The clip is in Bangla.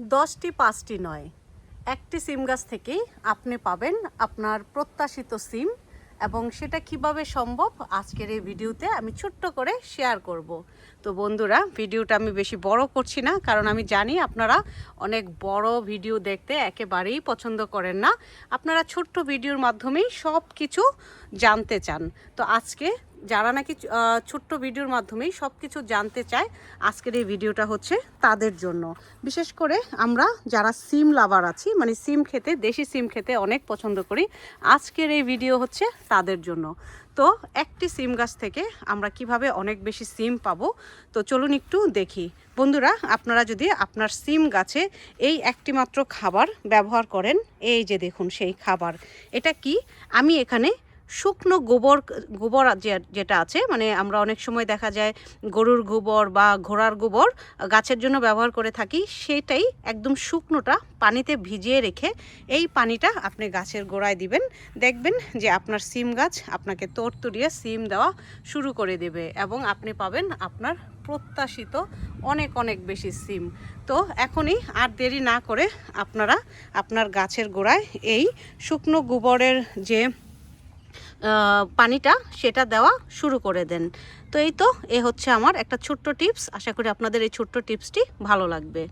দশটি, পাঁচটি নয়। একটি সিম গাছ থেকেই আপনি পাবেন আপনার প্রত্যাশিত সিম এবং সেটা কীভাবে সম্ভব আজকের এই ভিডিওতে আমি ছোট্ট করে শেয়ার করব। তো বন্ধুরা, ভিডিওটা আমি বেশি বড় করছি না, কারণ আমি জানি আপনারা অনেক বড় ভিডিও দেখতে একেবারেই পছন্দ করেন না। আপনারা ছোট্ট ভিডিওর মাধ্যমেই সব কিছু জানতে চান। তো আজকে যারা নাকি ছোট্ট ভিডিওর মাধ্যমেই সব কিছু জানতে চায়, আজকের এই ভিডিওটা হচ্ছে তাদের জন্য। বিশেষ করে আমরা যারা সিম লাভার আছি মানে সিম খেতে, দেশি সিম খেতে অনেক পছন্দ করি, আজকের এই ভিডিও হচ্ছে তাদের জন্য। তো একটি সিম গাছ থেকে আমরা কীভাবে অনেক বেশি সিম পাবো, তো চলুন একটু দেখি। বন্ধুরা, আপনারা যদি আপনার সিম গাছে এই একটি মাত্র খাবার ব্যবহার করেন, এই যে দেখুন সেই খাবার, এটা কি? আমি এখানে শুকনো গোবর গোবর যেটা আছে মানে আমরা অনেক সময় দেখা যায় গরুর গোবর বা ঘোড়ার গোবর গাছের জন্য ব্যবহার করে থাকি, সেটাই একদম শুকনোটা পানিতে ভিজিয়ে রেখে এই পানিটা আপনি গাছের গোড়ায় দিবেন। দেখবেন যে আপনার সিম গাছ আপনাকে তোড়তুড়িয়ে সিম দেওয়া শুরু করে দেবে এবং আপনি পাবেন আপনার প্রত্যাশিত অনেক অনেক বেশি সিম। তো এখনই আর দেরি না করে আপনারা আপনার গাছের গোড়ায় এই শুকনো গোবরের যে পানিটা সেটা দেওয়া শুরু করে দেন। তো এই তো, এ হচ্ছে আমার একটা ছোট্ট টিপস। আশা করি আপনাদের এই ছোট্ট টিপসটি ভালো লাগবে।